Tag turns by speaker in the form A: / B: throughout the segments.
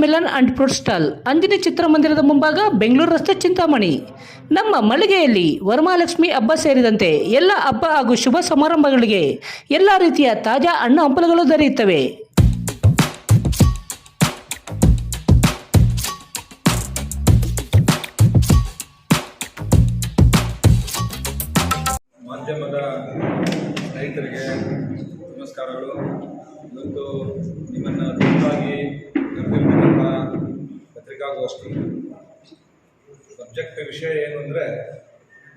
A: Melon and fruit stall ಅಂದಿನ ಚಿತ್ರಮಂದಿರದ ಮುಂಭಾಗ ಬೆಂಗಳೂರು ರಸ್ತೆ ಚಿಂತಾಮಣಿ. ನಮ್ಮ ಮಳಿಗೆಯಲ್ಲಿ ವರಮಹಾಲಕ್ಷ್ಮಿ ಹಬ್ಬ ಸೇರಿದಂತೆ ಎಲ್ಲ ಹಬ್ಬ ಹಾಗೂ ಶುಭ ಸಮಾರಂಭಗಳಿಗೆ ಎಲ್ಲ ರೀತಿಯ ತಾಜಾ ಹಣ್ಣು ಹಂಪಲುಗಳು ದೊರೆಯುತ್ತವೆ.
B: ವಿಷಯ ಏನು ಅಂದರೆ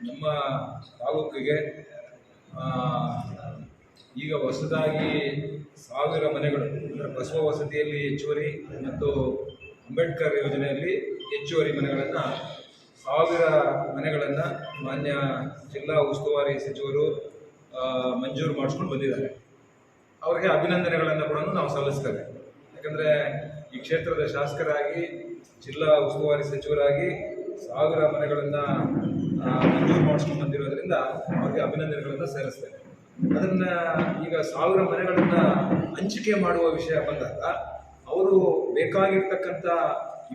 B: ನಮ್ಮ ತಾಲೂಕಿಗೆ ಈಗ ಹೊಸದಾಗಿ ಸಾವಿರ ಮನೆಗಳು, ಅಂದರೆ ಬಸವ ವಸತಿಯಲ್ಲಿ ಹೆಚ್ಚುವರಿ ಮತ್ತು ಅಂಬೇಡ್ಕರ್ ಯೋಜನೆಯಲ್ಲಿ ಹೆಚ್ಚುವರಿ ಮನೆಗಳನ್ನು, ಸಾವಿರ ಮನೆಗಳನ್ನು ಮಾನ್ಯ ಜಿಲ್ಲಾ ಉಸ್ತುವಾರಿ ಸಚಿವರು ಮಂಜೂರು ಮಾಡಿಸ್ಕೊಂಡು ಬಂದಿದ್ದಾರೆ. ಅವರಿಗೆ ಅಭಿನಂದನೆಗಳನ್ನು ಕೂಡ ನಾವು ಸಲ್ಲಿಸ್ತೇವೆ. ಯಾಕಂದರೆ ಈ ಕ್ಷೇತ್ರದ ಶಾಸಕರಾಗಿ, ಜಿಲ್ಲಾ ಉಸ್ತುವಾರಿ ಸಚಿವರಾಗಿ ಸಾವಿರ ಮನೆಗಳನ್ನು ಮಂಜೂರು ಮಾಡಿಸ್ಕೊಂಡು ಬಂದಿರೋದ್ರಿಂದ ಅವರಿಗೆ ಅಭಿನಂದನೆಗಳನ್ನು ಸೇರಿಸ್ತೇನೆ ಅದನ್ನು, ಈಗ ಸಾವಿರ ಮನೆಗಳನ್ನು ಹಂಚಿಕೆ ಮಾಡುವ ವಿಷಯ ಬಂದಾಗ, ಅವರು ಬೇಕಾಗಿರ್ತಕ್ಕಂಥ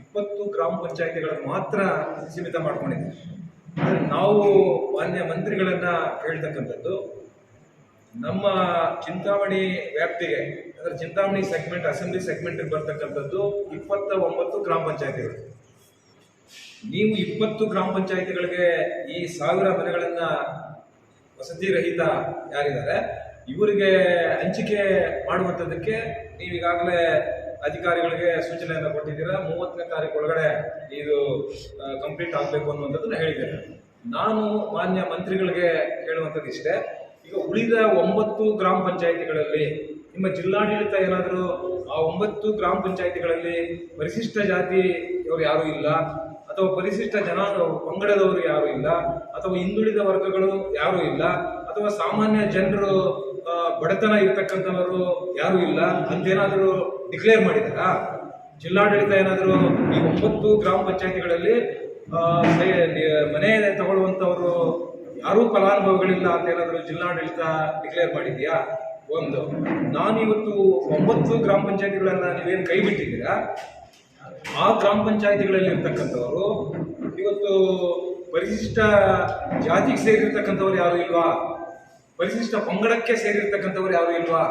B: ಇಪ್ಪತ್ತು ಗ್ರಾಮ ಪಂಚಾಯಿತಿಗಳನ್ನು ಮಾತ್ರ ಸೀಮಿತ ಮಾಡ್ಕೊಂಡಿದ್ದಾರೆ. ಆದರೆ ನಾವು ಮಾನ್ಯ ಮಂತ್ರಿಗಳನ್ನು ಕೇಳ್ತಕ್ಕಂಥದ್ದು, ನಮ್ಮ ಚಿಂತಾಮಣಿ ವ್ಯಾಪ್ತಿಗೆ, ಅಂದರೆ ಚಿಂತಾಮಣಿ ಸೆಗ್ಮೆಂಟ್ ಅಸೆಂಬ್ಲಿ ಸೆಗ್ಮೆಂಟ್ಗೆ ಬರ್ತಕ್ಕಂಥದ್ದು ಇಪ್ಪತ್ತ ಒಂಬತ್ತು ಗ್ರಾಮ ಪಂಚಾಯತಿಗಳು. ನೀವು ಇಪ್ಪತ್ತು ಗ್ರಾಮ ಪಂಚಾಯತಿಗಳಿಗೆ ಈ ಸಾವಿರ ಮನೆಗಳನ್ನ ವಸತಿ ರಹಿತ ಯಾರಿದ್ದಾರೆ, ಇವರಿಗೆ ಹಂಚಿಕೆ ಮಾಡುವಂಥದ್ದಕ್ಕೆ ನೀವು ಈಗಾಗಲೇ ಅಧಿಕಾರಿಗಳಿಗೆ ಸೂಚನೆಯನ್ನು ಕೊಟ್ಟಿದ್ದೀರಾ. ಮೂವತ್ತನೇ ತಾರೀಕು ಒಳಗಡೆ ಇದು ಕಂಪ್ಲೀಟ್ ಆಗಬೇಕು ಅನ್ನುವಂಥದ್ದನ್ನು ಹೇಳಿದ್ದೇನೆ ನಾನು ಮಾನ್ಯ ಮಂತ್ರಿಗಳಿಗೆ ಹೇಳುವಂಥದ್ದು ಇಷ್ಟೇ. ಈಗ ಉಳಿದ ಒಂಬತ್ತು ಗ್ರಾಮ ಪಂಚಾಯಿತಿಗಳಲ್ಲಿ ನಿಮ್ಮ ಜಿಲ್ಲಾಡಳಿತ ಏನಾದರೂ ಆ ಒಂಬತ್ತು ಗ್ರಾಮ ಪಂಚಾಯಿತಿಗಳಲ್ಲಿ ಪರಿಶಿಷ್ಟ ಜಾತಿಯವರು ಯಾರೂ ಇಲ್ಲ. ಅಥವಾ ಪರಿಶಿಷ್ಟ ಜನಾಂಗ ಪಂಗಡದವರು ಯಾರು ಇಲ್ಲ, ಅಥವಾ ಹಿಂದುಳಿದ ವರ್ಗಗಳು ಯಾರು ಇಲ್ಲ, ಅಥವಾ ಸಾಮಾನ್ಯ ಜನರು ಬಡತನ ಇರ್ತಕ್ಕಂಥವರು ಯಾರು ಇಲ್ಲ, ಅಂತೇನಾದರೂ ಡಿಕ್ಲೇರ್ ಮಾಡಿದಾರಾ? ಜಿಲ್ಲಾಡಳಿತ ಏನಾದರೂ ಈ ಒಂಬತ್ತು ಗ್ರಾಮ ಪಂಚಾಯತಿಗಳಲ್ಲಿ ಮನೆ ತಗೊಳ್ಳುವಂಥವರು ಯಾರೂ ಫಲಾನುಭವಿಗಳಿಲ್ಲ ಅಂತ ಏನಾದರೂ ಜಿಲ್ಲಾಡಳಿತ ಡಿಕ್ಲೇರ್ ಮಾಡಿದ್ಯಾ? ಒಂದು. ನಾನು ಇವತ್ತು ಒಂಬತ್ತು ಗ್ರಾಮ ಪಂಚಾಯಿತಿಗಳನ್ನು ನೀವೇನು ಕೈ ಬಿಟ್ಟಿದ್ದೀರಾ ಆ ಗ್ರಾಮ ಪಂಚಾಯತಿಗಳಲ್ಲಿ ಇರ್ತಕ್ಕಂಥವರು ಇವತ್ತು ಪರಿಶಿಷ್ಟ ಜಾತಿಗೆ ಸೇರಿರ್ತಕ್ಕಂಥವ್ರು ಯಾರು ಇಲ್ವಾ? ಪರಿಶಿಷ್ಟ ಪಂಗಡಕ್ಕೆ ಸೇರಿರ್ತಕ್ಕಂಥವ್ರು ಯಾರು ಇಲ್ವಾ?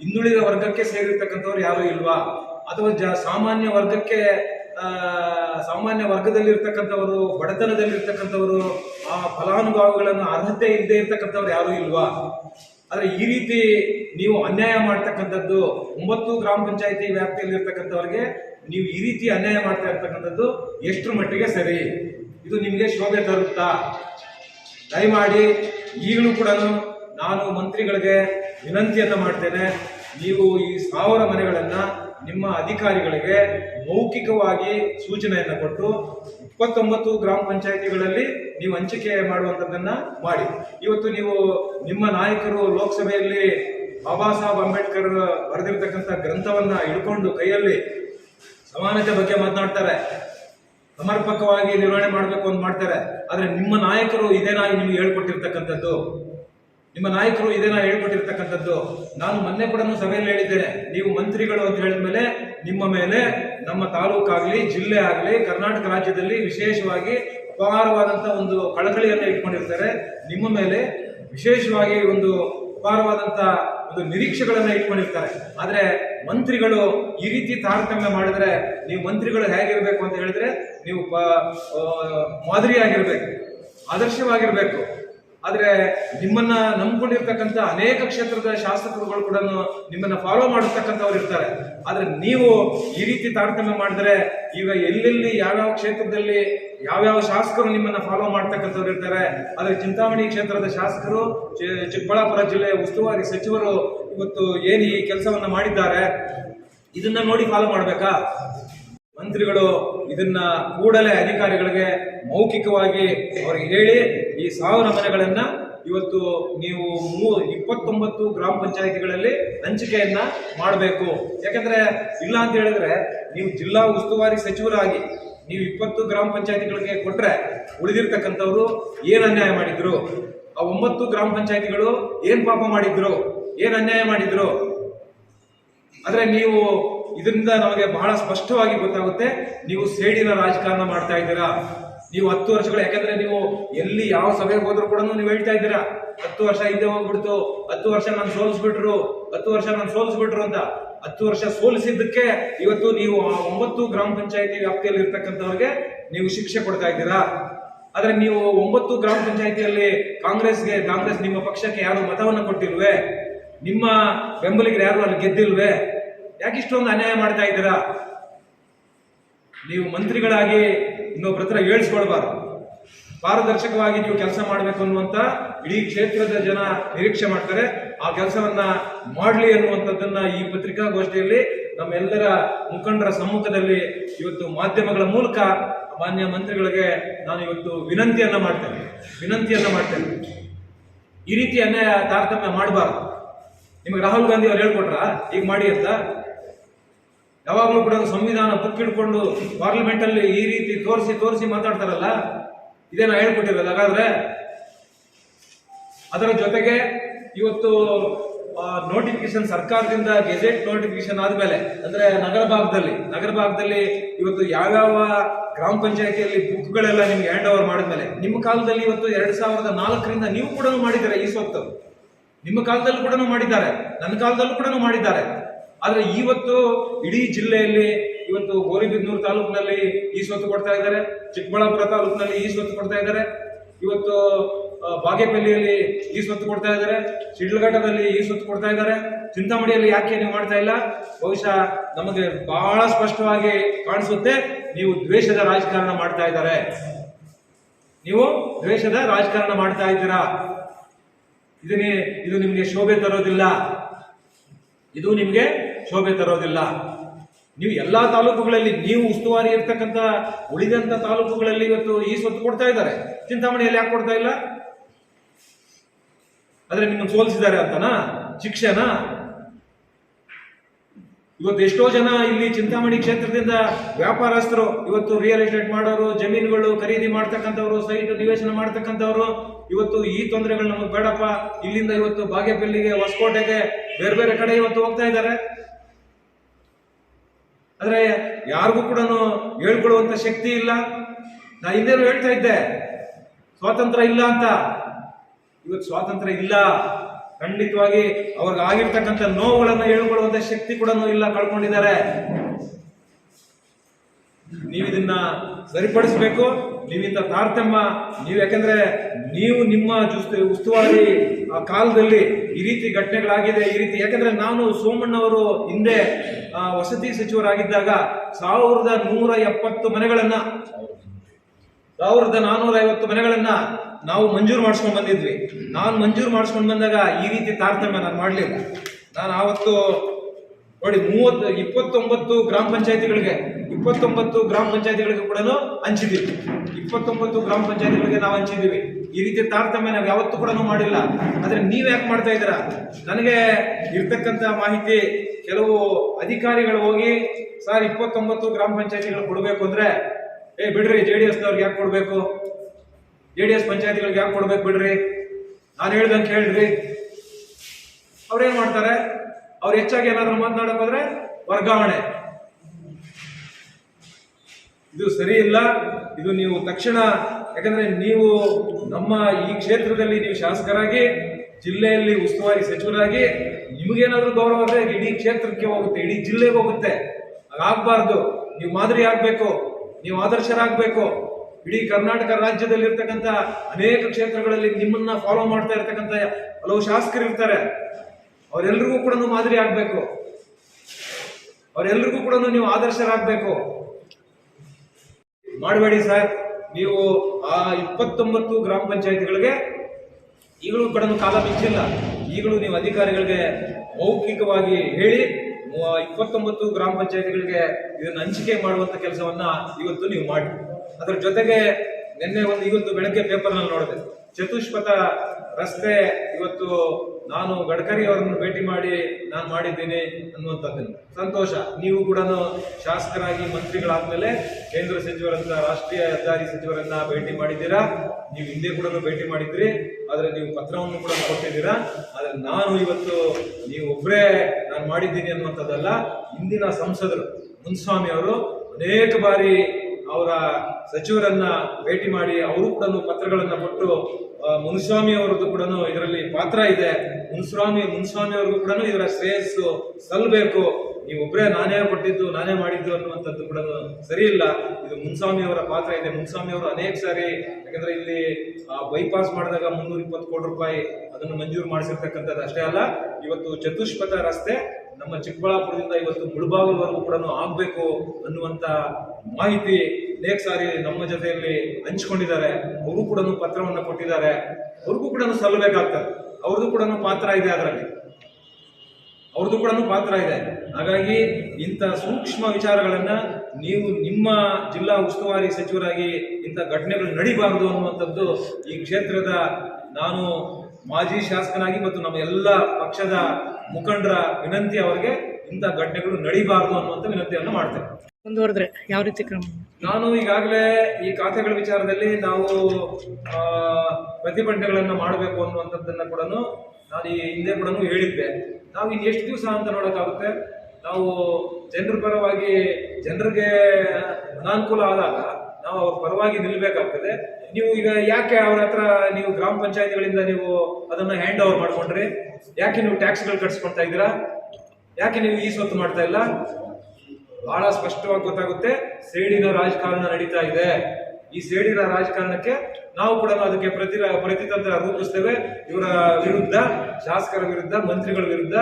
B: ಹಿಂದುಳಿದ ವರ್ಗಕ್ಕೆ ಸೇರಿರ್ತಕ್ಕಂಥವ್ರು ಯಾರು ಇಲ್ವಾ? ಅಥವಾ ಜ, ಸಾಮಾನ್ಯ ವರ್ಗಕ್ಕೆ ಸಾಮಾನ್ಯ ವರ್ಗದಲ್ಲಿರ್ತಕ್ಕಂಥವರು, ಬಡತನದಲ್ಲಿರ್ತಕ್ಕಂಥವರು, ಆ ಫಲಾನುಭವಿಗಳನ್ನು ಅರ್ಹತೆ ಇಲ್ಲದೆ ಇರ್ತಕ್ಕಂಥವ್ರು ಯಾರು ಇಲ್ವಾ? ಆದರೆ ಈ ರೀತಿ ನೀವು ಅನ್ಯಾಯ ಮಾಡ್ತಕ್ಕಂಥದ್ದು ಒಂಬತ್ತು ಗ್ರಾಮ ಪಂಚಾಯಿತಿ ವ್ಯಾಪ್ತಿಯಲ್ಲಿರ್ತಕ್ಕಂಥವ್ರಿಗೆ ನೀವು ಈ ರೀತಿ ಅನ್ಯಾಯ ಮಾಡ್ತಾ ಇರ್ತಕ್ಕಂಥದ್ದು ಎಷ್ಟರ ಮಟ್ಟಿಗೆ ಸರಿ? ಇದು ನಿಮಗೆ ಶೋಭೆ ತರುತ್ತಾ? ದಯಮಾಡಿ ಈಗಲೂ ಕೂಡ ನಾನು ಮಂತ್ರಿಗಳಿಗೆ ವಿನಂತಿಯನ್ನು ಮಾಡ್ತೇನೆ. ನೀವು ಈ ಸಾವಿರ ಮನೆಗಳನ್ನು ನಿಮ್ಮ ಅಧಿಕಾರಿಗಳಿಗೆ ಮೌಖಿಕವಾಗಿ ಸೂಚನೆಯನ್ನು ಕೊಟ್ಟು ಇಪ್ಪತ್ತೊಂಬತ್ತು ಗ್ರಾಮ ಪಂಚಾಯಿತಿಗಳಲ್ಲಿ ನೀವು ಹಂಚಿಕೆ ಮಾಡುವಂಥದ್ದನ್ನು ಮಾಡಿ. ಇವತ್ತು ನೀವು ನಿಮ್ಮ ನಾಯಕರು ಲೋಕಸಭೆಯಲ್ಲಿ ಬಾಬಾ ಸಾಹೇಬ್ ಅಂಬೇಡ್ಕರ್ ಬರೆದಿರ್ತಕ್ಕಂಥ ಗ್ರಂಥವನ್ನ ಹಿಡ್ಕೊಂಡು ಕೈಯಲ್ಲಿ ಸಮಾನತೆ ಬಗ್ಗೆ ಮಾತನಾಡ್ತಾರೆ. ಸಮರ್ಪಕವಾಗಿ ನಿರ್ವಹಣೆ ಮಾಡಬೇಕು ಅಂತ ಮಾಡ್ತಾರೆ. ಆದರೆ ನಿಮ್ಮ ನಾಯಕರು ಇದೇನಾ ನಿಮ್ಗೆ ಹೇಳ್ಕೊಟ್ಟಿರ್ತಕ್ಕಂಥದ್ದು. ನಿಮ್ಮ ನಾಯಕರು ಇದೇನಾ ಹೇಳ್ಕೊಟ್ಟಿರ್ತಕ್ಕಂಥದ್ದು. ನಾನು ಮೊನ್ನೆ ಕೂಡ ಸಭೆಯಲ್ಲಿ ಹೇಳಿದ್ದೇನೆ. ನೀವು ಮಂತ್ರಿಗಳು ಅಂತ ಹೇಳಿದ ಮೇಲೆ ನಿಮ್ಮ ಮೇಲೆ ನಮ್ಮ ತಾಲೂಕಾಗಲಿ, ಜಿಲ್ಲೆ ಆಗಲಿ, ಕರ್ನಾಟಕ ರಾಜ್ಯದಲ್ಲಿ ವಿಶೇಷವಾಗಿ ಅಪಾರವಾದಂಥ ಒಂದು ಕಳಕಳಿಯನ್ನು ಇಟ್ಕೊಂಡಿರ್ತಾರೆ. ನಿಮ್ಮ ಮೇಲೆ ವಿಶೇಷವಾಗಿ ಒಂದು ಅಪಾರವಾದಂಥ ಒಂದು ನಿರೀಕ್ಷೆಗಳನ್ನ ಇಟ್ಕೊಂಡಿರ್ತಾರೆ. ಆದ್ರೆ ಮಂತ್ರಿಗಳು ಈ ರೀತಿ ತಾರತಮ್ಯ ಮಾಡಿದ್ರೆ ನೀವು ಮಂತ್ರಿಗಳು ಹೇಗಿರ್ಬೇಕು ಅಂತ ಹೇಳಿದ್ರೆ ನೀವು ಪ- ಮಾದರಿಯಾಗಿರಬೇಕು, ಆದರ್ಶವಾಗಿರ್ಬೇಕು. ಆದ್ರೆ ನಿಮ್ಮನ್ನ ನಂಬ್ಕೊಂಡಿರ್ತಕ್ಕಂಥ ಅನೇಕ ಕ್ಷೇತ್ರದ ಶಾಸಕರುಗಳು ಕೂಡ ನಿಮ್ಮನ್ನ ಫಾಲೋ ಮಾಡತಕ್ಕಂಥವ್ರು ಇರ್ತಾರೆ. ಆದ್ರೆ ನೀವು ಈ ರೀತಿ ತಾರತಮ್ಯ ಮಾಡಿದ್ರೆ ಈಗ ಎಲ್ಲೆಲ್ಲಿ ಯಾವ್ಯಾವ ಕ್ಷೇತ್ರದಲ್ಲಿ ಯಾವ್ಯಾವ ಶಾಸಕರು ನಿಮ್ಮನ್ನ ಫಾಲೋ ಮಾಡ್ತಕ್ಕಂಥವ್ರು ಇರ್ತಾರೆ ಆದರೆ ಚಿಂತಾಮಣಿ ಕ್ಷೇತ್ರದ ಶಾಸಕರು ಚಿಕ್ಕಬಳ್ಳಾಪುರ ಜಿಲ್ಲೆಯ ಉಸ್ತುವಾರಿ ಸಚಿವರು ಇವತ್ತು ಏನು ಈ ಕೆಲಸವನ್ನ ಮಾಡಿದ್ದಾರೆ, ಇದನ್ನ ನೋಡಿ ಫಾಲೋ ಮಾಡಬೇಕಾ? ಮಂತ್ರಿಗಳು ಇದನ್ನ ಕೂಡಲೇ ಅಧಿಕಾರಿಗಳಿಗೆ ಮೌಖಿಕವಾಗಿ ಅವರಿಗೆ ಹೇಳಿ ಈ ಸಾವಿರ ಮನೆಗಳನ್ನ ಇವತ್ತು ನೀವು ಮೂ, ಇಪ್ಪತ್ತೊಂಬತ್ತು ಗ್ರಾಮ ಪಂಚಾಯಿತಿಗಳಲ್ಲಿ ಹಂಚಿಕೆಯನ್ನ ಮಾಡಬೇಕು. ಯಾಕಂದ್ರೆ, ಇಲ್ಲ ಅಂತ ಹೇಳಿದ್ರೆ ನೀವು ಜಿಲ್ಲಾ ಉಸ್ತುವಾರಿ ಸಚಿವರಾಗಿ ನೀವು ಇಪ್ಪತ್ತು ಗ್ರಾಮ ಪಂಚಾಯಿತಿಗಳಿಗೆ ಕೊಟ್ರೆ ಉಳಿದಿರ್ತಕ್ಕಂಥವ್ರು ಏನ್ ಅನ್ಯಾಯ ಮಾಡಿದ್ರು? ಆ ಒಂಬತ್ತು ಗ್ರಾಮ ಪಂಚಾಯಿತಿಗಳು ಏನ್ ಪಾಪ ಮಾಡಿದ್ರು? ಏನ್ ಅನ್ಯಾಯ ಮಾಡಿದ್ರು? ಆದರೆ ನೀವು ಇದರಿಂದ ನಮಗೆ ಬಹಳ ಸ್ಪಷ್ಟವಾಗಿ ಗೊತ್ತಾಗುತ್ತೆ, ನೀವು ಸೇಡಿನ ರಾಜಕಾರಣ ಮಾಡ್ತಾ ಇದ್ದೀರಾ? ನೀವು ಹತ್ತು ವರ್ಷಗಳು, ಯಾಕಂದ್ರೆ ನೀವು ಎಲ್ಲಿ ಯಾವ ಸಭೆಗೆ ಹೋದ್ರು ಕೂಡ ನೀವು ಹೇಳ್ತಾ ಇದ್ದೀರಾ, ಹತ್ತು ವರ್ಷ ಹಿಂದೆ ಹೋಗ್ಬಿಡ್ತು, ಹತ್ತು ವರ್ಷ ನಾನು ಸೋಲಿಸ್ಬಿಟ್ರು, ಹತ್ತು ವರ್ಷ ನಾನು ಸೋಲಿಸ್ಬಿಟ್ರು ಅಂತ. ಹತ್ತು ವರ್ಷ ಸೋಲಿಸಿದ್ದಕ್ಕೆ ಇವತ್ತು ನೀವು ಆ ಒಂಬತ್ತು ಗ್ರಾಮ ಪಂಚಾಯತಿ ವ್ಯಾಪ್ತಿಯಲ್ಲಿ ಇರ್ತಕ್ಕಂಥವ್ರಿಗೆ ನೀವು ಶಿಕ್ಷೆ ಕೊಡ್ತಾ ಇದ್ದೀರಾ? ಆದ್ರೆ ನೀವು ಒಂಬತ್ತು ಗ್ರಾಮ ಪಂಚಾಯತಿಯಲ್ಲಿ ಕಾಂಗ್ರೆಸ್ಗೆ, ಕಾಂಗ್ರೆಸ್ ನಿಮ್ಮ ಪಕ್ಷಕ್ಕೆ ಯಾರು ಮತವನ್ನು ಕೊಟ್ಟಿಲ್ವೇ? ನಿಮ್ಮ ಬೆಂಬಲಿಗರು ಯಾರು ಅಲ್ಲಿ ಗೆದ್ದಿಲ್ವೇ? ಯಾಕೆ ಇಷ್ಟೊಂದು ಅನ್ಯಾಯ ಮಾಡ್ತಾ ಇದ್ದೀರಾ? ನೀವು ಮಂತ್ರಿಗಳಾಗಿ ಇನ್ನೊಬ್ಬರ ಹತ್ರ ಹೇಳ್ಸ್ಕೊಳ್ಬಾರ್ದು. ಪಾರದರ್ಶಕವಾಗಿ ನೀವು ಕೆಲಸ ಮಾಡಬೇಕು ಅನ್ನುವಂತ ಇಡೀ ಕ್ಷೇತ್ರದ ಜನ ನಿರೀಕ್ಷೆ ಮಾಡ್ತಾರೆ. ಆ ಕೆಲಸವನ್ನ ಮಾಡಲಿ ಅನ್ನುವಂಥದ್ದನ್ನ ಈ ಪತ್ರಿಕಾಗೋಷ್ಠಿಯಲ್ಲಿ ನಮ್ಮೆಲ್ಲರ ಮುಖಂಡರ ಸಮ್ಮುಖದಲ್ಲಿ ಇವತ್ತು ಮಾಧ್ಯಮಗಳ ಮೂಲಕ ಮಾನ್ಯ ಮಂತ್ರಿಗಳಿಗೆ ನಾನು ಇವತ್ತು ವಿನಂತಿಯನ್ನ ಮಾಡ್ತೇನೆ. ವಿನಂತಿಯನ್ನ ಮಾಡ್ತೇನೆ. ಈ ರೀತಿ ಅನ್ಯಾಯ ತಾರತಮ್ಯ ಮಾಡಬಾರ್ದು. ನಿಮಗೆ ರಾಹುಲ್ ಗಾಂಧಿ ಅವ್ರು ಹೇಳ್ಕೊಟ್ರ? ಈಗ ಮಾಡಿ ಅಂತ? ಯಾವಾಗಲೂ ಕೂಡ ಸಂವಿಧಾನ ಬುಕ್ಕಿಡ್ಕೊಂಡು ಪಾರ್ಲಿಮೆಂಟ್ ಅಲ್ಲಿ ಈ ರೀತಿ ತೋರಿಸಿ ತೋರಿಸಿ ಮಾತಾಡ್ತಾರಲ್ಲ? ಇದೇನಾ ಹೇಳ್ಕೊಟ್ಟಿರೋದು. ಹಾಗಾದ್ರೆ ಅದರ ಜೊತೆಗೆ ಇವತ್ತು ನೋಟಿಫಿಕೇಶನ್ ಸರ್ಕಾರದಿಂದ ಗೆಜೆಟ್ ನೋಟಿಫಿಕೇಶನ್ ಆದ್ಮೇಲೆ, ಅಂದ್ರೆ ನಗರ ಭಾಗದಲ್ಲಿ ನಗರ ಭಾಗದಲ್ಲಿ ಇವತ್ತು ಯಾವ್ಯಾವ ಗ್ರಾಮ ಪಂಚಾಯತಿಯಲ್ಲಿ ಬುಕ್ಗಳೆಲ್ಲ ನಿಮ್ಗೆ ಹ್ಯಾಂಡ್ ಓವರ್ ಮಾಡಿದ್ಮೇಲೆ, ನಿಮ್ಮ ಕಾಲದಲ್ಲಿ ಇವತ್ತು ಎರಡ್ ಸಾವಿರದ ನಾಲ್ಕರಿಂದ ನೀವು ಕೂಡ ಮಾಡಿದ್ದಾರೆ ಈ ಸ್ವತ್ತು? ನಿಮ್ಮ ಕಾಲದಲ್ಲೂ ಕೂಡ ಮಾಡಿದ್ದಾರೆ, ನನ್ನ ಕಾಲದಲ್ಲೂ ಕೂಡ ಮಾಡಿದ್ದಾರೆ. ಆದ್ರೆ ಇವತ್ತು ಇಡೀ ಜಿಲ್ಲೆಯಲ್ಲಿ ಇವತ್ತು ಗೋರಿಬಿದ್ನೂರು ತಾಲೂಕಿನಲ್ಲಿ ಈ ಸ್ವತ್ತು ಕೊಡ್ತಾ ಇದ್ದಾರೆ, ಚಿಕ್ಕಬಳ್ಳಾಪುರ ತಾಲೂಕಿನಲ್ಲಿ ಈ ಸ್ವತ್ತು ಕೊಡ್ತಾ ಇದ್ದಾರೆ. ಇವತ್ತು ಬಾಗೇಪಲ್ಲಿಯಲ್ಲಿ ಈ ಸ್ವತ್ತು ಕೊಡ್ತಾ ಇದ್ದಾರೆ. ಶಿಡ್ಲಘಟ್ಟದಲ್ಲಿ ಈ ಸ್ವತ್ತು ಕೊಡ್ತಾ ಇದ್ದಾರೆ. ಚಿಂತಾಮಣಿಯಲ್ಲಿ ಯಾಕೆ ನೀವು ಮಾಡ್ತಾ ಇಲ್ಲ? ಬಹುಶಃ ನಮಗೆ ಬಹಳ ಸ್ಪಷ್ಟವಾಗಿ ಕಾಣಿಸುತ್ತೆ, ನೀವು ದ್ವೇಷದ ರಾಜಕಾರಣ ಮಾಡ್ತಾ ಇದ್ದಾರೆ. ನೀವು ದ್ವೇಷದ ರಾಜಕಾರಣ ಮಾಡ್ತಾ ಇದ್ದೀರಾ? ಇದನ್ನೇ, ಇದು ನಿಮಗೆ ಶೋಭೆ ತರೋದಿಲ್ಲ. ಇದು ನಿಮಗೆ ಶೋಭೆ ತರೋದಿಲ್ಲ. ನೀವು ಎಲ್ಲಾ ತಾಲೂಕುಗಳಲ್ಲಿ, ನೀವು ಉಸ್ತುವಾರಿ ಇರ್ತಕ್ಕಂಥ ಉಳಿದಂತ ತಾಲೂಕುಗಳಲ್ಲಿ ಇವತ್ತು ಈ ಸ್ವತ್ತು ಕೊಡ್ತಾ ಇದ್ದಾರೆ. ಚಿಂತಾಮಣಿಯಲ್ಲಿ ಯಾಕೆ ಕೊಡ್ತಾ ಇಲ್ಲ? ಆದ್ರೆ ನಿಮ್ಮನ್ನು ಸೋಲಿಸಿದ್ದಾರೆ ಅಂತನಾ? ಶಿಕ್ಷೆನಾ? ಇವತ್ತು ಎಷ್ಟೋ ಜನ ಇಲ್ಲಿ ಚಿಂತಾಮಣಿ ಕ್ಷೇತ್ರದಿಂದ ವ್ಯಾಪಾರಸ್ಥರು, ಇವತ್ತು ರಿಯಲ್ ಎಸ್ಟೇಟ್ ಮಾಡೋರು, ಜಮೀನುಗಳು ಖರೀದಿ ಮಾಡ್ತಕ್ಕಂಥವ್ರು ಸೈಟ್ ನಿವೇಶನ ಮಾಡ್ತಕ್ಕಂಥವ್ರು, ಇವತ್ತು ಈ ತೊಂದರೆಗಳು ನಮಗೆ ಬೇಡಪ್ಪ. ಇಲ್ಲಿಂದ ಇವತ್ತು ಬಾಗೇಪಲ್ಲಿಗೆ, ಹೊಸಕೋಟೆಗೆ, ಬೇರೆ ಬೇರೆ ಕಡೆ ಇವತ್ತು ಹೋಗ್ತಾ ಇದ್ದಾರೆ. ಆದರೆ ಯಾರಿಗೂ ಕೂಡ ಹೇಳ್ಕೊಳ್ಳುವಂಥ ಶಕ್ತಿ ಇಲ್ಲ. ನಾ ಹಿಂದೇನು ಹೇಳ್ತಾ ಇದ್ದೆ? ಸ್ವಾತಂತ್ರ್ಯ ಇಲ್ಲ ಅಂತ. ಇವತ್ತು ಸ್ವಾತಂತ್ರ್ಯ ಇಲ್ಲ. ಖಂಡಿತವಾಗಿ ಅವ್ರಿಗೆ ಆಗಿರ್ತಕ್ಕಂಥ ನೋವುಗಳನ್ನು ಹೇಳ್ಕೊಳ್ಳುವಂತ ಶಕ್ತಿ ಕೂಡ ಇಲ್ಲ ಕಳ್ಕೊಂಡಿದ್ದಾರೆ. ನೀವು ಇದನ್ನ ಸರಿಪಡಿಸಬೇಕು ನೀವಿಂದ ತಾರತಮ್ಯ, ನೀವು ಯಾಕಂದ್ರೆ ನೀವು ನಿಮ್ಮ ಉಸ್ತುವಾರಿ ಆ ಕಾಲದಲ್ಲಿ ಈ ರೀತಿ ಘಟನೆಗಳಾಗಿದೆ, ಈ ರೀತಿ ಯಾಕಂದ್ರೆ ನಾನು ಸೋಮಣ್ಣವರು ಹಿಂದೆ ವಸತಿ ಸಚಿವರಾಗಿದ್ದಾಗ ಸಾವಿರದ ನೂರ ಎಪ್ಪತ್ತು ಮನೆಗಳನ್ನ ಸಾವಿರದ ನಾನೂರ ಐವತ್ತು ಮನೆಗಳನ್ನ ನಾವು ಮಂಜೂರು ಮಾಡಿಸ್ಕೊಂಡು ಬಂದಿದ್ವಿ. ನಾನು ಮಂಜೂರು ಮಾಡಿಸ್ಕೊಂಡು ಬಂದಾಗ ಈ ರೀತಿ ತಾರತಮ್ಯ ನಾನು ಮಾಡಲಿಲ್ಲ. ನಾನು ಆವತ್ತು ನೋಡಿ ಮೂವತ್ತು, ಇಪ್ಪತ್ತೊಂಬತ್ತು ಗ್ರಾಮ ಪಂಚಾಯತಿಗಳಿಗೆ, ಇಪ್ಪತ್ತೊಂಬತ್ತು ಗ್ರಾಮ ಪಂಚಾಯತಿಗಳಿಗೆ ಕೂಡ ಹಂಚಿದ್ದೀವಿ ಇಪ್ಪತ್ತೊಂಬತ್ತು ಗ್ರಾಮ ಪಂಚಾಯತಿಗಳಿಗೆ ನಾವು ಹಂಚಿದ್ದೀವಿ ಈ ರೀತಿ ತಾರತಮ್ಯ ನಾವು ಯಾವತ್ತೂ ಕೂಡ ಮಾಡಿಲ್ಲ. ಆದರೆ ನೀವು ಯಾಕೆ ಮಾಡ್ತಾ ಇದ್ದೀರಾ? ನನಗೆ ಇರ್ತಕ್ಕಂಥ ಮಾಹಿತಿ, ಕೆಲವು ಅಧಿಕಾರಿಗಳು ಹೋಗಿ, ಸರ್, ಇಪ್ಪತ್ತೊಂಬತ್ತು ಗ್ರಾಮ ಪಂಚಾಯತಿಗಳು ಕೊಡಬೇಕು ಅಂದ್ರೆ ಏ, ಬಿಡ್ರಿ ಜೆ ಡಿ ಎಸ್ನವ್ರಿಗೆ ಯಾಕೆ ಕೊಡಬೇಕು? ಜೆ ಡಿ ಎಸ್ ಪಂಚಾಯತಿಗಳಿಗೆ ಯಾಕೆ ಕೊಡ್ಬೇಕು ಬಿಡ್ರಿ? ನಾನು ಹೇಳ್ದಂಗೆ ಕೇಳ್ರಿ. ಅವ್ರೇನ್ ಮಾಡ್ತಾರೆ? ಅವ್ರು ಹೆಚ್ಚಾಗಿ ಏನಾದರೂ ಮಾತನಾಡಕ್ ವರ್ಗಾವಣೆ. ಇದು ಸರಿ ಇಲ್ಲ. ಇದು ನೀವು ತಕ್ಷಣ, ಯಾಕಂದ್ರೆ ನೀವು ನಮ್ಮ ಈ ಕ್ಷೇತ್ರದಲ್ಲಿ ನೀವು ಶಾಸಕರಾಗಿ, ಜಿಲ್ಲೆಯಲ್ಲಿ ಉಸ್ತುವಾರಿ ಸಚಿವರಾಗಿ, ನಿಮಗೇನಾದ್ರೂ ಗೌರವ ಆದರೆ ಇಡೀ ಕ್ಷೇತ್ರಕ್ಕೆ ಹೋಗುತ್ತೆ, ಇಡೀ ಜಿಲ್ಲೆಗೆ ಹೋಗುತ್ತೆ. ಹಾಗಾಗಬಾರ್ದು. ನೀವು ಮಾದರಿ ಆಗ್ಬೇಕು. ನೀವು ಆದರ್ಶರಾಗಬೇಕು. ಇಡೀ ಕರ್ನಾಟಕ ರಾಜ್ಯದಲ್ಲಿರ್ತಕ್ಕಂಥ ಅನೇಕ ಕ್ಷೇತ್ರಗಳಲ್ಲಿ ನಿಮ್ಮನ್ನ ಫಾಲೋ ಮಾಡ್ತಾ ಇರ್ತಕ್ಕಂಥ ಹಲವು ಶಾಸಕರು ಇರ್ತಾರೆ. ಅವರೆಲ್ಲರಿಗೂ ಕೂಡ ಮಾದರಿ ಆಗಬೇಕು. ಅವರೆಲ್ಲರಿಗೂ ಕೂಡ ನೀವು ಆದರ್ಶರಾಗಬೇಕು. ಮಾಡಬೇಡಿ ಸರ್ ನೀವು ಆ ಇಪ್ಪತ್ತೊಂಬತ್ತು ಗ್ರಾಮ ಪಂಚಾಯತ್ಗಳಿಗೆ ಈಗಲೂ ಕೂಡ ಕಾಲ ಮಿಂಚಿಲ್ಲ ಈಗಲೂ ನೀವು ಅಧಿಕಾರಿಗಳಿಗೆ ಮೌಖಿಕವಾಗಿ ಹೇಳಿ ಇಪ್ಪತ್ತೊಂಬತ್ತು ಗ್ರಾಮ ಪಂಚಾಯತಿಗಳಿಗೆ ಇದನ್ನು ಹಂಚಿಕೆ ಮಾಡುವಂತ ಕೆಲಸವನ್ನ ಇವತ್ತು ನೀವು ಮಾಡಿ ಅದರ ಜೊತೆಗೆ ನಿನ್ನೆ ಒಂದು ಇವತ್ತು ಬೆಳಗ್ಗೆ ಪೇಪರ್ನಲ್ಲಿ ನೋಡಿದೆ. ಚತುಷ್ಪಥ ರಸ್ತೆ ಇವತ್ತು ನಾನು ಗಡ್ಕರಿ ಅವರನ್ನು ಭೇಟಿ ಮಾಡಿ ನಾನು ಮಾಡಿದ್ದೀನಿ ಅನ್ನುವಂಥದ್ದನ್ನು ಸಂತೋಷ. ನೀವು ಕೂಡ ಶಾಸಕರಾಗಿ ಮಂತ್ರಿಗಳಾದ್ಮೇಲೆ ಕೇಂದ್ರ ಸಚಿವರಂತ ರಾಷ್ಟ್ರೀಯ ಹೆದ್ದಾರಿ ಸಚಿವರನ್ನ ಭೇಟಿ ಮಾಡಿದ್ದೀರಾ? ನೀವು ಹಿಂದೆ ಕೂಡ ಭೇಟಿ ಮಾಡಿದ್ರಿ, ಆದರೆ ನೀವು ಪತ್ರವನ್ನು ಕೂಡ ಕೊಟ್ಟಿದ್ದೀರಾ? ಆದರೆ ನಾನು ಇವತ್ತು ನೀವು ಒಬ್ಬರೇ ನಾನು ಮಾಡಿದ್ದೀನಿ ಅನ್ನುವಂಥದ್ದಲ್ಲ ಇಂದಿನ ಸಂಸದರು ಮುನ್ಸ್ವಾಮಿ ಅವರು ಅನೇಕ ಬಾರಿ ಅವರ ಸಚಿವರನ್ನ ಭೇಟಿ ಮಾಡಿ ಅವರು ಕೂಡ ಪತ್ರಗಳನ್ನು ಕೊಟ್ಟು ಮುನ್ಸ್ವಾಮಿ ಅವರದ್ದು ಕೂಡ ಇದರಲ್ಲಿ ಪಾತ್ರ ಇದೆ. ಮುನ್ಸ್ವಾಮಿ ಮುನ್ಸ್ವಾಮಿ ಅವ್ರಿಗೂ ಕೂಡ ಇದರ ಶ್ರೇಯಸ್ಸು ಸಲ್ಲಬೇಕು ನೀವೊಬ್ಬರೇ ನಾನೇ ಕೊಟ್ಟಿದ್ದು, ನಾನೇ ಮಾಡಿದ್ದು ಅನ್ನುವಂಥದ್ದು ಕೂಡ ಸರಿ ಇಲ್ಲ ಇದು ಮುನ್ಸ್ವಾಮಿ ಅವರ ಪಾತ್ರ ಇದೆ. ಮುನ್ಸ್ವಾಮಿ ಅವರು ಅನೇಕ ಸಾರಿ, ಯಾಕಂದ್ರೆ ಇಲ್ಲಿ ಬೈಪಾಸ್ ಮಾಡಿದಾಗ ಮುನ್ನೂರ ಇಪ್ಪತ್ತು ಕೋಟಿ ರೂಪಾಯಿ ಅದನ್ನು ಮಂಜೂರು ಮಾಡಿಸಿರ್ತಕ್ಕಂಥದ್ದು ಅಷ್ಟೇ ಅಲ್ಲ, ಇವತ್ತು ಚತುಷ್ಪಥ ರಸ್ತೆ ನಮ್ಮ ಚಿಕ್ಕಬಳ್ಳಾಪುರದಿಂದ ಇವತ್ತು ಮುಳಬಾಗಲ್ವರೆಗೂ ಕೂಡ ಆಗಬೇಕು ಅನ್ನುವಂತ ಮಾಹಿತಿ ಅನೇಕ ಸಾರಿ ನಮ್ಮ ಜೊತೆಯಲ್ಲಿ ಹಂಚಿಕೊಂಡಿದ್ದಾರೆ. ಅವರು ಕೂಡ ಪತ್ರವನ್ನು ಕೊಟ್ಟಿದ್ದಾರೆ. ಅವ್ರಿಗೂ ಕೂಡ ಸಲ್ಲಬೇಕಾಗ್ತದೆ. ಅವ್ರದ್ದು ಕೂಡ ಪಾತ್ರ ಇದೆ ಅದರಲ್ಲಿ. ಅವ್ರದ್ದು ಕೂಡ ಪಾತ್ರ ಇದೆ. ಹಾಗಾಗಿ ಇಂಥ ಸೂಕ್ಷ್ಮ ವಿಚಾರಗಳನ್ನು ನೀವು ನಿಮ್ಮ ಜಿಲ್ಲಾ ಉಸ್ತುವಾರಿ ಸಚಿವರಾಗಿ ಇಂಥ ಘಟನೆಗಳು ನಡಿಬಾರದು ಅನ್ನುವಂಥದ್ದು ಈ ಕ್ಷೇತ್ರದ ನಾನು ಮಾಜಿ ಶಾಸಕನಾಗಿ ಮತ್ತು ನಮ್ಮ ಎಲ್ಲ ಪಕ್ಷದ ಮುಖಂಡರ ವಿನಂತಿ ಅವರಿಗೆ ಇಂಥ ಘಟನೆಗಳು ನಡಿಬಾರದು ಅನ್ನುವಂಥ ವಿನಂತಿಯನ್ನು ಮಾಡ್ತೇನೆ.
A: ಮುಂದುವರೆದ್ರೆ ಯಾವ ರೀತಿ ಕ್ರಮ?
B: ನಾನು ಈಗಾಗಲೇ ಈ ಖಾತೆಗಳ ವಿಚಾರದಲ್ಲಿ ನಾವು ಪ್ರತಿಭಟನೆಗಳನ್ನು ಮಾಡಬೇಕು ಅನ್ನುವಂಥದ್ದನ್ನು ಕೂಡ ನಾನು ಈ ಹಿಂದೆ ಕೂಡ ಹೇಳಿದ್ದೆ. ನಾವು ಇನ್ನು ಎಷ್ಟು ದಿವಸ ಅಂತ ನೋಡೋಕ್ಕಾಗುತ್ತೆ? ನಾವು ಜನರ ಪರವಾಗಿ, ಜನರಿಗೆ ಅನಾನುಕೂಲ ಆದಾಗ ನಾವು ಅವ್ರ ಪರವಾಗಿ ನಿಲ್ಬೇಕಾಗ್ತದೆ. ನೀವು ಈಗ ಯಾಕೆ ಅವ್ರ ಹತ್ರ ನೀವು ಗ್ರಾಮ ಪಂಚಾಯತಿಗಳಿಂದ ನೀವು ಅದನ್ನ ಹ್ಯಾಂಡ್ ಓವರ್ ಮಾಡ್ಕೊಂಡ್ರಿ? ಯಾಕೆ ನೀವು ಟ್ಯಾಕ್ಸ್ಗಳು ಕಟ್ಸ್ಕೊಳ್ತಾ ಇದ್ದೀರಾ? ಯಾಕೆ ನೀವು ಈ ಸ್ವತ್ತು ಮಾಡ್ತಾ ಇಲ್ಲ? ಬಹಳ ಸ್ಪಷ್ಟವಾಗಿ ಗೊತ್ತಾಗುತ್ತೆ. ಸೇಡಿನ ರಾಜಕಾರಣ ನಡೀತಾ ಇದೆ. ಈ ಸೇಡಿನ ರಾಜಕಾರಣಕ್ಕೆ ನಾವು ಕೂಡ ಅದಕ್ಕೆ ಪ್ರತಿ ಪ್ರತಿತಂತ್ರ ರೂಪಿಸ್ತೇವೆ. ಇವರ ವಿರುದ್ಧ, ಶಾಸಕರ ವಿರುದ್ಧ, ಮಂತ್ರಿಗಳ ವಿರುದ್ಧ,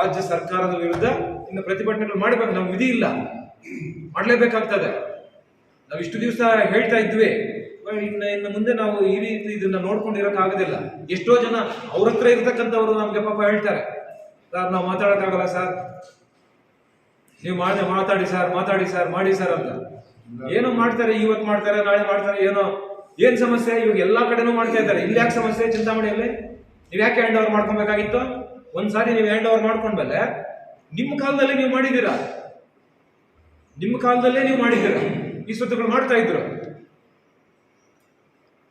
B: ರಾಜ್ಯ ಸರ್ಕಾರದ ವಿರುದ್ಧ ಇನ್ನು ಪ್ರತಿಭಟನೆಗಳು ಮಾಡಬೇಕು. ನಾವು ವಿಧಿ ಇಲ್ಲ. ಮಾಡಲೇಬೇಕಾಗ್ತದೆ. ನಾವು ಇಷ್ಟು ದಿವಸ ಹೇಳ್ತಾ ಇದ್ವಿ. ಇನ್ನು ಇನ್ನು ಮುಂದೆ ನಾವು ಈ ರೀತಿ ಇದನ್ನ ನೋಡ್ಕೊಂಡಿರೋಕೆ ಆಗೋದಿಲ್ಲ. ಎಷ್ಟೋ ಜನ ಅವ್ರ ಹತ್ರ ಇರ್ತಕ್ಕಂಥವ್ರು ನಮಗೆ ಪಾಪ ಹೇಳ್ತಾರೆ. ಸರ್, ನಾವು ಮಾತಾಡೋಕ್ಕಾಗಲ್ಲ ಸರ್. ನೀವು ಮಾಡಿ ಮಾತಾಡಿ ಸರ್ ಮಾತಾಡಿ ಸರ್ ಮಾಡಿ ಸರ್ ಅಂತ. ಏನೋ ಮಾಡ್ತಾರೆ ಇವತ್ತು ಮಾಡ್ತಾರೆ, ನಾಳೆ ಮಾಡ್ತಾರೆ, ಏನೋ, ಏನು ಸಮಸ್ಯೆ? ಇವಾಗ ಎಲ್ಲ ಕಡೆನೂ ಮಾಡ್ತಾ ಇದ್ದಾರೆ. ಇಲ್ಲಿ ಯಾಕೆ ಸಮಸ್ಯೆ? ಚಿಂತಾಮಣಿಯಲ್ಲಿ ನೀವು ಯಾಕೆ ಹ್ಯಾಂಡ್ ಓವರ್ ಮಾಡ್ಕೊಬೇಕಾಗಿತ್ತು? ಒಂದ್ಸಾರಿ ನೀವು ಹ್ಯಾಂಡ್ ಓವರ್ ಮಾಡ್ಕೊಂಡ್ಮೇಲೆ ನಿಮ್ಮ ಕಾಲದಲ್ಲಿ ನೀವು ಮಾಡಿದ್ದೀರಾ? ನಿಮ್ಮ ಕಾಲದಲ್ಲೇ ನೀವು ಮಾಡಿದ್ದೀರಾ? ಈ ಸ್ವತ್ತುಗಳು ಮಾಡ್ತಾ ಇದ್ರು.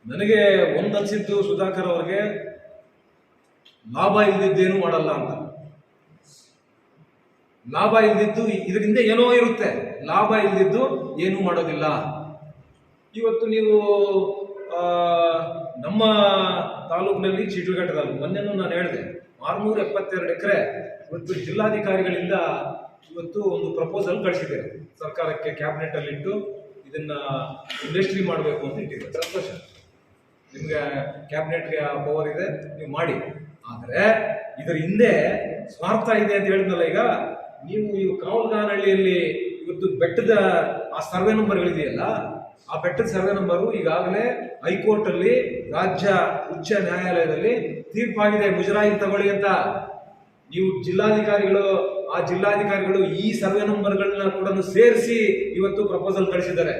B: ನನಗೆ ಒಂದ್ ಅನ್ಸಿದ್ದು ಸುಧಾಕರ್ ಅವ್ರಿಗೆ, ಲಾಭ ಇಲ್ದಿದ್ದೇನು ಮಾಡಲ್ಲ ಅಂತ. ಲಾಭ ಇಲ್ಲದಿದ್ದು ಇದರಿಂದ ಏನೋ ಇರುತ್ತೆ. ಲಾಭ ಇಲ್ಲದಿದ್ದು ಏನೂ ಮಾಡೋದಿಲ್ಲ. ಇವತ್ತು ನೀವು ನಮ್ಮ ತಾಲೂಕಿನಲ್ಲಿ ಚಿಟ್ಲಘಟ್ಟ ಮೊನ್ನೆನೂ ನಾನು ಹೇಳಿದೆ, ಆರುನೂರ ಎಪ್ಪತ್ತೆರಡು ಎಕರೆ ಇವತ್ತು ಜಿಲ್ಲಾಧಿಕಾರಿಗಳಿಂದ ಇವತ್ತು ಒಂದು ಪ್ರಪೋಸಲ್ ಕಳಿಸಿದೆ ಸರ್ಕಾರಕ್ಕೆ ಕ್ಯಾಬಿನೆಟ್ ಅಲ್ಲಿ ಇಟ್ಟು ಇದನ್ನ ಇಂಡಸ್ಟ್ರಿ ಮಾಡಬೇಕು ಅಂತ ಇಟ್ಟಿದ್ದಾರೆ. ಸಂತೋಷ. ನಿಮಗೆ ಕ್ಯಾಬಿನೆಟ್ಗೆ ಪವರ್ ಇದೆ, ನೀವು ಮಾಡಿ. ಆದರೆ ಇದರ ಹಿಂದೆ ಸ್ವಾರ್ಥ ಇದೆ ಅಂತ ಹೇಳಿದ್ನಲ್ಲ ಈಗ ನೀವು ಈ ಕಾವಲ್ಗಾನಹಳ್ಳಿಯಲ್ಲಿ ಇವತ್ತು ಬೆಟ್ಟದ ಆ ಸರ್ವೆ ನಂಬರ್ಗಳಿದೆಯಲ್ಲ ಆ ಬೆಟ್ಟದ ಸರ್ವೆ ನಂಬರು ಈಗಾಗಲೇ ಹೈಕೋರ್ಟ್ ಅಲ್ಲಿ ರಾಜ್ಯ ಉಚ್ಚ ನ್ಯಾಯಾಲಯದಲ್ಲಿ ತೀರ್ಪಾಗಿದೆ, ಮುಜರಾಯಿ ತಗೊಳ್ಳಿ ಅಂತ. ನೀವು ಜಿಲ್ಲಾಧಿಕಾರಿಗಳು, ಆ ಜಿಲ್ಲಾಧಿಕಾರಿಗಳು ಈ ಸರ್ವೆ ನಂಬರ್ಗಳನ್ನ ಕೂಡ ಸೇರಿಸಿ ಇವತ್ತು ಪ್ರಪೋಸಲ್ ಕಳಿಸಿದ್ದಾರೆ.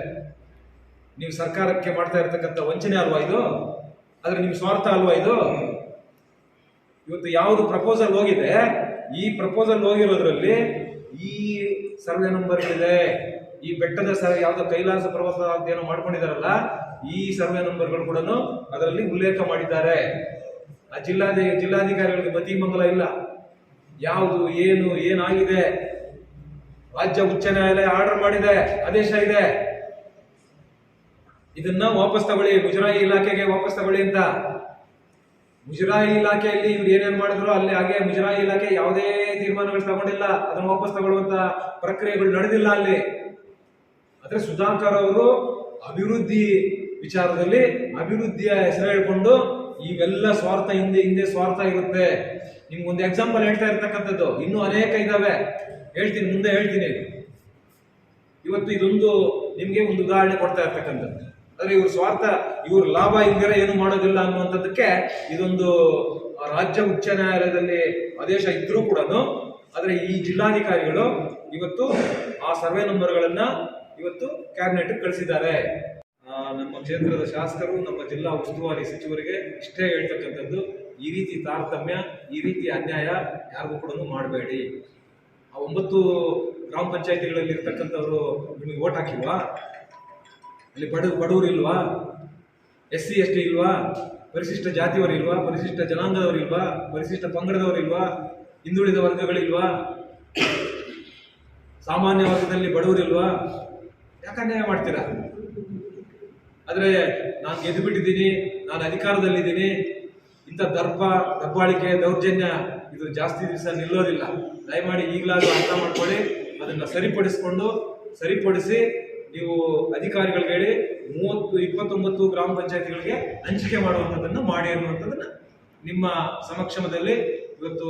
B: ನೀವು ಸರ್ಕಾರಕ್ಕೆ ಮಾಡ್ತಾ ಇರತಕ್ಕಂಥ ವಂಚನೆ ಅಲ್ವಾ ಇದು? ಆದರೆ ನಿಮ್ಮ ಸ್ವಾರ್ಥ ಅಲ್ವಾ ಇದು? ಇವತ್ತು ಯಾವುದು ಪ್ರಪೋಸಲ್ ಹೋಗಿದೆ ಈ ಪ್ರಪೋಸಲ್ ಹೋಗಿರೋದ್ರಲ್ಲಿ ಈ ಸರ್ವೆ ನಂಬರ್ ಇದೆ, ಈ ಬೆಟ್ಟದ ಸರ್ವೆ ಯಾವುದೋ ಕೈಲಾಸ ಪ್ರವಾಸ ಅಂತ ಏನೋ ಮಾಡ್ಕೊಂಡಿದಾರಲ್ಲ, ಈ ಸರ್ವೆ ನಂಬರ್ಗಳು ಕೂಡ ಅದರಲ್ಲಿ ಉಲ್ಲೇಖ ಮಾಡಿದ್ದಾರೆ. ಆ ಜಿಲ್ಲಾಧಿ ಜಿಲ್ಲಾಧಿಕಾರಿಗಳಿಗೆ ಮತಿಮಂಗಲ ಇಲ್ಲ. ಯಾವುದು, ಏನು, ಏನಾಗಿದೆ? ರಾಜ್ಯ ಉಚ್ಚ ನ್ಯಾಯಾಲಯ ಆರ್ಡರ್ ಮಾಡಿದೆ, ಆದೇಶ ಇದೆ. ಇದನ್ನ ವಾಪಸ್ ತಗೊಳ್ಳಿ ಮುಜರಾಯಿ ಇಲಾಖೆಗೆ ವಾಪಸ್ ತಗೊಳ್ಳಿ ಅಂತ. ಮುಜರಾಯಿ ಇಲಾಖೆಯಲ್ಲಿ ಇವ್ರು ಏನೇನ್ ಮಾಡಿದ್ರು, ಅಲ್ಲಿ ಹಾಗೆ ಮುಜರಾಯಿ ಇಲಾಖೆ ಯಾವುದೇ ತೀರ್ಮಾನಗಳು ತಗೊಂಡಿಲ್ಲ, ಅದನ್ನು ವಾಪಸ್ ತಗೊಳ್ಳುವಂತ ಪ್ರಕ್ರಿಯೆಗಳು ನಡೆದಿಲ್ಲ ಅಲ್ಲಿ. ಆದ್ರೆ ಸುಧಾಕರ್ ಅವರು ಅಭಿವೃದ್ಧಿ ವಿಚಾರದಲ್ಲಿ ಅಭಿವೃದ್ಧಿಯ ಹೆಸರು ಹೇಳ್ಕೊಂಡು, ಈಗೆಲ್ಲ ಸ್ವಾರ್ಥ ಹಿಂದೆ ಹಿಂದೆ ಸ್ವಾರ್ಥ ಇರುತ್ತೆ. ನಿಮ್ಗೆ ಒಂದು ಎಕ್ಸಾಂಪಲ್ ಹೇಳ್ತಾ ಇರ್ತಕ್ಕಂಥದ್ದು. ಇನ್ನೂ ಅನೇಕ ಇದಾವೆ. ಹೇಳ್ತೀನಿ, ಮುಂದೆ ಹೇಳ್ತೀನಿ. ಇವತ್ತು ಇದೊಂದು ನಿಮಗೆ ಒಂದು ಉದಾಹರಣೆ ಕೊಡ್ತಾ ಇರ್ತಕ್ಕಂಥದ್ದು. ಅಂದ್ರೆ ಇವ್ರ ಸ್ವಾರ್ಥ, ಇವ್ರ ಲಾಭ ಇಲ್ದಿರ ಏನು ಮಾಡೋದಿಲ್ಲ ಅನ್ನುವಂಥದ್ದಕ್ಕೆ ಇದೊಂದು ರಾಜ್ಯ ಉಚ್ಚ ನ್ಯಾಯಾಲಯದಲ್ಲಿ ಆದೇಶ ಇದ್ರೂ ಕೂಡ ಆದ್ರೆ ಈ ಜಿಲ್ಲಾಧಿಕಾರಿಗಳು ಇವತ್ತು ಆ ಸರ್ವೆ ನಂಬರ್ಗಳನ್ನ ಇವತ್ತು ಕ್ಯಾಬಿನೆಟ್ ಕಳಿಸಿದ್ದಾರೆ. ನಮ್ಮ ಕ್ಷೇತ್ರದ ಶಾಸಕರು, ನಮ್ಮ ಜಿಲ್ಲಾ ಉಸ್ತುವಾರಿ ಸಚಿವರಿಗೆ ಇಷ್ಟೇ ಹೇಳ್ತಕ್ಕಂಥದ್ದು, ಈ ರೀತಿ ತಾರತಮ್ಯ, ಈ ರೀತಿ ಅನ್ಯಾಯ ಯಾರಿಗೂ ಕೂಡ ಮಾಡಬೇಡಿ. ಆ ಒಂಬತ್ತು ಗ್ರಾಮ ಪಂಚಾಯತಿಗಳಲ್ಲಿ ಇರ್ತಕ್ಕಂಥವ್ರು ನಿಮಗೆ ಓಟ್ ಹಾಕಿಲ್ವಾ? ಅಲ್ಲಿ ಬಡ, ಬಡವರು ಇಲ್ವಾ? ಎಸ್ ಸಿ ಎಸ್ ಟಿ ಇಲ್ವಾ? ಪರಿಶಿಷ್ಟ ಜಾತಿಯವರು ಇಲ್ವಾ? ಪರಿಶಿಷ್ಟ ಜನಾಂಗದವರು ಇಲ್ವಾ? ಪರಿಶಿಷ್ಟ ಪಂಗಡದವರು ಇಲ್ವಾ? ಹಿಂದುಳಿದ ವರ್ಗಗಳಿಲ್ವಾ ಸಾಮಾನ್ಯ ವರ್ಗದಲ್ಲಿ ಬಡವರಿಲ್ವಾ ಅನ್ಯಾಯ ಮಾಡ್ತೀರಾ? ಆದರೆ ನಾನು ಗೆದ್ದು ಬಿಟ್ಟಿದ್ದೀನಿ ನಾನು ಅಧಿಕಾರದಲ್ಲಿದ್ದೀನಿ. ಇಂಥ ದರ್ಪ, ದಬ್ಬಾಳಿಕೆ, ದೌರ್ಜನ್ಯ ಇದು ಜಾಸ್ತಿ ದಿವಸ ನಿಲ್ಲೋದಿಲ್ಲ. ದಯಮಾಡಿ ಈಗಲಾದ್ರೂ ಅರ್ಥ ಮಾಡ್ಕೊಳ್ಳಿ, ಅದನ್ನು ಸರಿಪಡಿಸ್ಕೊಂಡು, ಸರಿಪಡಿಸಿ ನೀವು ಅಧಿಕಾರಿಗಳಿಗೆ ಹೇಳಿ ಮೂವತ್ತು, ಇಪ್ಪತ್ತೊಂಬತ್ತು ಗ್ರಾಮ ಪಂಚಾಯತಿಗಳಿಗೆ ಹಂಚಿಕೆ ಮಾಡುವಂಥದ್ದನ್ನು ಮಾಡಿ ಅನ್ನುವಂಥದ್ದನ್ನು ನಿಮ್ಮ ಸಮಕ್ಷಮದಲ್ಲಿ ಇವತ್ತು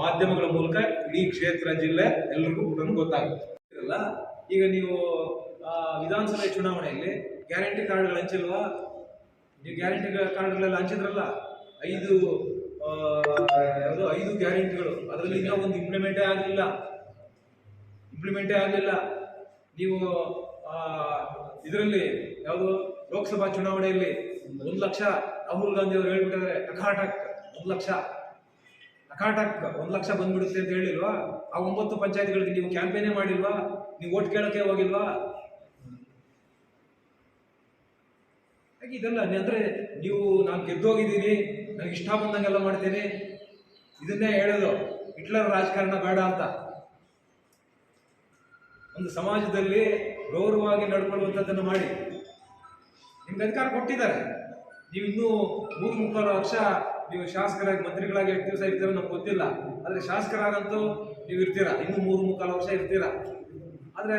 B: ಮಾಧ್ಯಮಗಳ ಮೂಲಕ ಇಡೀ ಕ್ಷೇತ್ರ, ಜಿಲ್ಲೆ ಎಲ್ಲರಿಗೂ ಕೂಡ ಗೊತ್ತಾಗುತ್ತೆ. ಅಲ್ಲ ಈಗ ನೀವು ವಿಧಾನಸಭೆ ಚುನಾವಣೆಯಲ್ಲಿ ಗ್ಯಾರಂಟಿ ಕಾರ್ಡ್ಗಳು ಹಂಚಿಲ್ವಾ? ನೀವು ಗ್ಯಾರಂಟಿ ಕಾರ್ಡ್ಗಳೆಲ್ಲ ಹಂಚಿದ್ರಲ್ಲ? ಐದು ಯಾವುದು ಐದು ಗ್ಯಾರಂಟಿಗಳು. ಅದರಲ್ಲಿ ಇನ್ನೂ ಒಂದು ಇಂಪ್ಲಿಮೆಂಟೇ ಆಗಲಿಲ್ಲ. ಇಂಪ್ಲಿಮೆಂಟೇ ಆಗಲಿಲ್ಲ. ನೀವು ಇದರಲ್ಲಿ ಯಾವುದು ಲೋಕಸಭಾ ಚುನಾವಣೆಯಲ್ಲಿ ಒಂದು ಲಕ್ಷ ರಾಹುಲ್ ಗಾಂಧಿ ಅವರು ಹೇಳ್ಬಿಟ್ಟಿದ್ದಾರೆ ಟಕಾಟಕ್ ಒಂದು ಲಕ್ಷ. ಅಖಾಟಕ್ ಒಂದು ಲಕ್ಷ ಬಂದ್ಬಿಡುತ್ತೆ ಅಂತ ಹೇಳಿಲ್ವಾ? ಆ ಒಂಬತ್ತು ಪಂಚಾಯತ್ಗಳಿಗೆ ನೀವು ಕ್ಯಾಂಪೇನೇ ಮಾಡಿಲ್ವಾ? ನೀವು ಓಟ್ ಕೇಳಕ್ಕೆ ಹೋಗಿಲ್ವಾ? ಹಾಗೆ ಇದೆಲ್ಲ ಅಂದ್ರೆ ನೀವು, ನಾನು ಗೆದ್ದೋಗಿದ್ದೀನಿ ನನಗೆ ಇಷ್ಟ ಬಂದಂಗೆಲ್ಲ ಮಾಡ್ತೀನಿ. ಇದನ್ನೇ ಹೇಳೋದು. ಹಿಟ್ಲರ್ ರಾಜಕಾರಣ ಬೇಡ ಅಂತ. ಒಂದು ಸಮಾಜದಲ್ಲಿ ಗೌರವವಾಗಿ ನಡ್ಕೊಳ್ಳುವಂಥದ್ದನ್ನು ಮಾಡಿ. ನಿಮ್ಗೆ ಅಧಿಕಾರ ಕೊಟ್ಟಿದ್ದಾರೆ. ನೀವು ಇನ್ನೂ ಮೂರು ಮುಕ್ಕಾಲು ವರ್ಷ ನೀವು ಶಾಸಕರಾಗಿ ಮಂತ್ರಿಗಳಾಗಿ ಎಷ್ಟು ದಿವಸ ಇರ್ತೀರೋ ನಮ್ಗೆ ಗೊತ್ತಿಲ್ಲ. ಆದರೆ ಶಾಸಕರಾಗಂತೂ ನೀವು ಇರ್ತೀರಾ. ಇನ್ನೂ ಮೂರು ಮುಕ್ಕಾಲು ವರ್ಷ ಇರ್ತೀರಾ. ಆದರೆ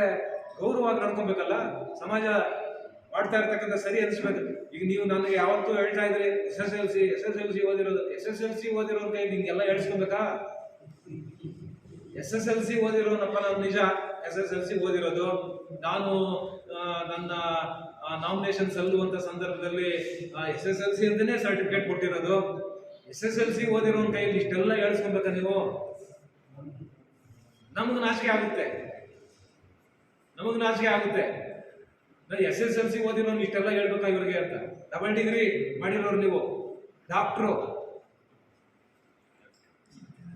B: ಗೌರವವಾಗಿ ನಡ್ಕೊಬೇಕಲ್ಲ. ಸಮಾಜ ಮಾಡ್ತಾ ಇರ್ತಕ್ಕಂಥ ಸರಿ ಅನಿಸ್ಬೇಕು ಈಗ ನೀವು ನನಗೆ ಯಾವತ್ತೂ ಹೇಳ್ತಾ ಇದ್ರಿ S S L C, S S L C ಓದಿರೋದು. ಎಸ್ ಎಸ್ ಎಲ್ ಸಿ ಓದಿರೋ ಕೈ ನಿಮ್ಗೆಲ್ಲ ಹೇಳ್ಸ್ಕೊಬೇಕಾ ಎಸ್ ಎಸ್ ಎಲ್ ಸಿ ಓದಿರೋನಪ್ಪ, ನಾನು ನಿಜ. ಎಸ್ ಎಸ್ ಎಲ್ ಸಿ ಓದಿರೋದು. ನಾನು ನನ್ನ ನಾಮಿನೇಷನ್ ಸಲ್ಲುವಂತ ಸಂದರ್ಭದಲ್ಲಿ ಎಸ್ ಎಸ್ ಎಲ್ ಸಿ ಅಂತಾನೆ ಸರ್ಟಿಫಿಕೇಟ್ ಕೊಟ್ಟಿರೋದು. ಎಸ್ ಎಸ್ ಎಲ್ ಸಿ ಓದಿರೋನ್ ಕೈಯಲ್ಲಿ ಇಷ್ಟೆಲ್ಲ ಹೇಳ್ಸ್ಕೊಬೇಕ ನೀವು? ನಮಗೆ ನಾಚಿಕೆ ಆಗುತ್ತೆ. ನಮಗೆ ನಾಚಿಕೆ ಆಗುತ್ತೆ. ಎಸ್ ಎಸ್ ಎಲ್ ಸಿ ಓದಿರೋನು ಇಷ್ಟೆಲ್ಲ ಹೇಳ್ಬೇಕಾ ಇವ್ರಿಗೆ ಅಂತ? ಡಬಲ್ ಡಿಗ್ರಿ ಮಾಡಿರೋರು ನೀವು. ಡಾಕ್ಟ್ರು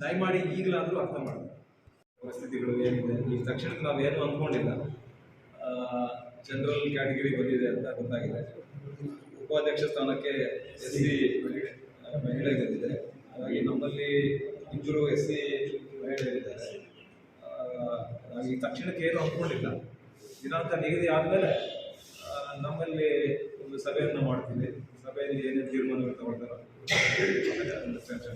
B: ದಯಮಾಡಿ ಈಗಲಾದರೂ ಅರ್ಥ ಮಾಡಿ ಪರಿಸ್ಥಿತಿಗಳು ಏನಿದೆ ಈಗ ತಕ್ಷಣಕ್ಕೆ ನಾವೇನು ಅಂದ್ಕೊಂಡಿಲ್ಲ. ಜನರಲ್ ಕ್ಯಾಟಗರಿ ಬಂದಿದೆ ಅಂತ ಗೊತ್ತಾಗಿದೆ. ಉಪಾಧ್ಯಕ್ಷ ಸ್ಥಾನಕ್ಕೆ ಎಸ್ ಸಿ ಮಹಿಳೆ ಬಂದಿದೆ. ಹಾಗಾಗಿ ನಮ್ಮಲ್ಲಿ ಇಬ್ಬರು ಎಸ್ ಸಿ ಮಹಿಳೆಯರಿದ್ದಾರೆ ನಾವು ತಕ್ಷಣಕ್ಕೆ ಏನು ಅಂದ್ಕೊಂಡಿಲ್ಲ. ದಿನಾಂಕ ನಿಗದಿ ಆದಮೇಲೆ ನಮ್ಮಲ್ಲಿ ಒಂದು ಸಭೆಯನ್ನು ಮಾಡ್ತೀವಿ. ಸಭೆಯಲ್ಲಿ ಏನೇನು ತೀರ್ಮಾನಗಳು ತಗೊಳ್ತಾರೋ ಚರ್ಚೆ